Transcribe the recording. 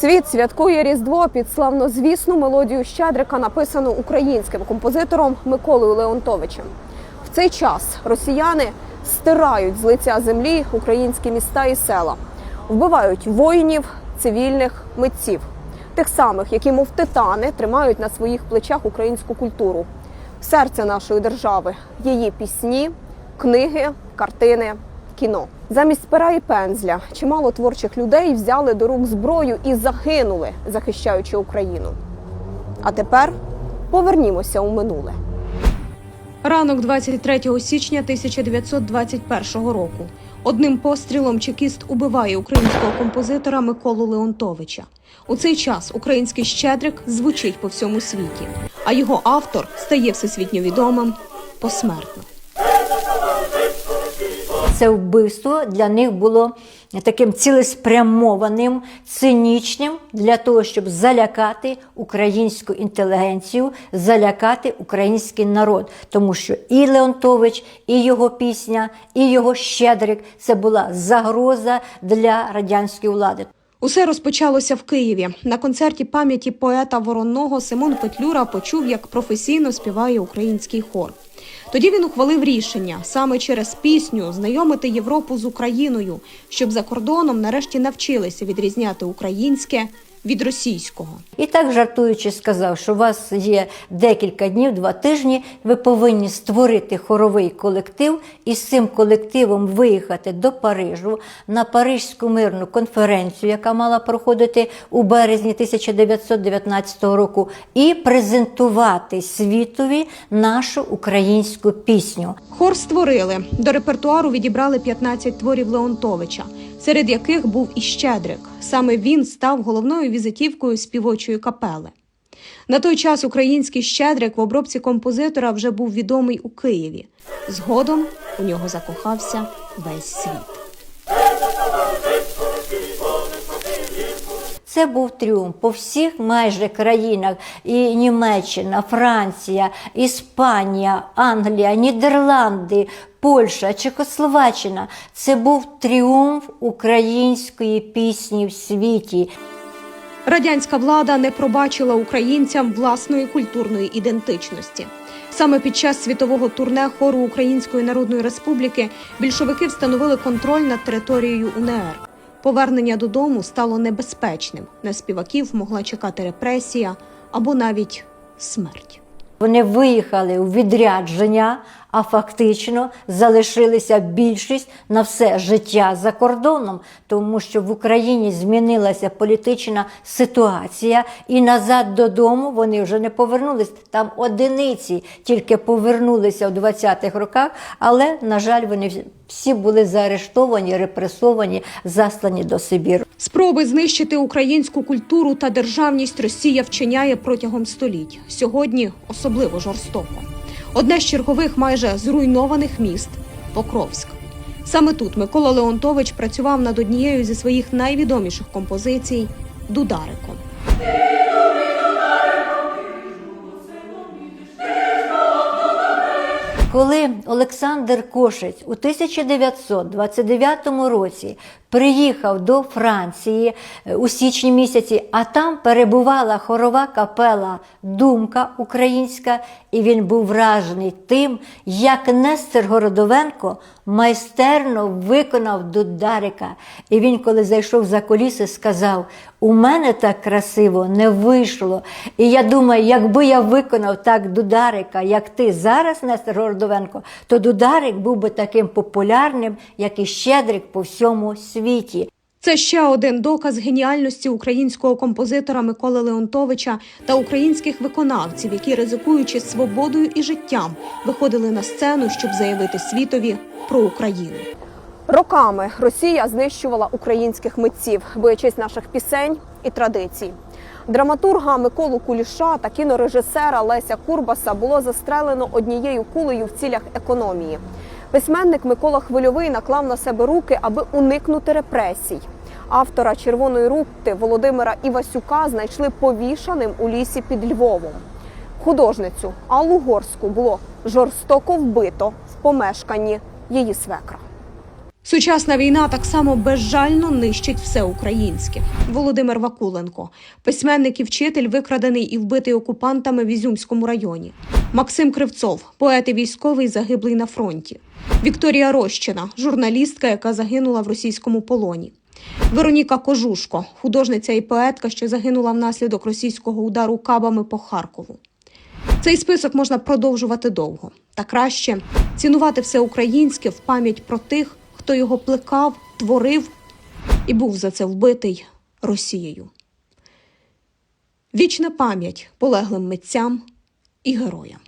Світ святкує Різдво під славнозвісну мелодію Щедрика, написану українським композитором Миколою Леонтовичем. В цей час росіяни стирають з лиця землі українські міста і села, вбивають воїнів, цивільних митців, тих самих, які, мов титани, тримають на своїх плечах українську культуру, серце нашої держави, її пісні, книги, картини, кіно. Замість пера і пензля чимало творчих людей взяли до рук зброю і загинули, захищаючи Україну. А тепер повернімося у минуле. Ранок 23 січня 1921 року. Одним пострілом чекіст убиває українського композитора Миколу Леонтовича. У цей час український щедрик звучить по всьому світі, а його автор стає всесвітньо відомим посмертно. Це вбивство для них було таким цілеспрямованим, цинічним для того, щоб залякати українську інтелігенцію, залякати український народ. Тому що і Леонтович, і його пісня, і його щедрик це була загроза для радянської влади. Усе розпочалося в Києві. На концерті пам'яті поета Воронного Симон Петлюра почув, як професійно співає український хор. Тоді він ухвалив рішення саме через пісню знайомити Європу з Україною, щоб за кордоном нарешті навчилися відрізняти українське від російського. І так жартуючи сказав, що у вас є декілька днів, два тижні. Ви повинні створити хоровий колектив і з цим колективом виїхати до Парижу на Парижську мирну конференцію, яка мала проходити у березні 1919 року, і презентувати світові нашу українську пісню. Хор створили до репертуару відібрали 15 творів Леонтовича, серед яких був і Щедрик. Саме він став головною візитівкою співочої капели. На той час український Щедрик в обробці композитора вже був відомий у Києві. Згодом у нього закохався весь світ. Це був тріумф по всіх майже країнах: і Німеччина, Франція, Іспанія, Англія, Нідерланди, Польща, Чехословаччина. Це був тріумф української пісні в світі. Радянська влада не пробачила українцям власної культурної ідентичності. Саме під час світового турне хору Української Народної Республіки більшовики встановили контроль над територією УНР. Повернення додому стало небезпечним. На співаків могла чекати репресія або навіть смерть. Вони виїхали у відрядження, а фактично залишилися більшість на все життя за кордоном, тому що в Україні змінилася політична ситуація, і назад додому вони вже не повернулись. Там одиниці тільки повернулися у 20-х роках, але, на жаль, вони всі були заарештовані, репресовані, заслані до Сибіру. Спроби знищити українську культуру та державність Росія вчиняє протягом століть. Сьогодні особливо жорстоко. Одне з чергових майже зруйнованих міст Покровськ. Саме тут Микола Леонтович працював над однією зі своїх найвідоміших композицій Дудариком. Коли Олександр Кошець у 1929 році приїхав до Франції е, у січні місяці, а там перебувала хорова капела Думка українська, і він був вражений тим, як Нестер Городовенко майстерно виконав Дударика. І він, коли зайшов за коліси, сказав: у мене так красиво не вийшло. І я думаю, якби я виконав так Дударика, як ти зараз, Нестер Городовенко, то Дударик був би таким популярним, як і Щедрик по всьому світі. Це ще один доказ геніальності українського композитора Миколи Леонтовича та українських виконавців, які, ризикуючи свободою і життям, виходили на сцену, щоб заявити світові про Україну. Роками Росія знищувала українських митців, боячись наших пісень і традицій. Драматурга Миколу Куліша та кінорежисера Леся Курбаса було застрелено однією кулею в цілях економії. Письменник Микола Хвильовий наклав на себе руки, аби уникнути репресій. Автора червоної рути Володимира Івасюка знайшли повішаним у лісі під Львовом. Художницю Аллу Горську було жорстоко вбито в помешканні її свекра. Сучасна війна так само безжально нищить все українське. Володимир Вакуленко, письменник і вчитель, викрадений і вбитий окупантами в Ізюмському районі. Максим Кривцов, поет і військовий, загиблий на фронті. Вікторія Рощина, журналістка, яка загинула в російському полоні. Вероніка Кожушко, художниця і поетка, що загинула внаслідок російського удару кабами по Харкову. Цей список можна продовжувати довго, та краще цінувати все українське в пам'ять про тих, хто його плекав, творив і був за це вбитий Росією. Вічна пам'ять полеглим митцям і героям.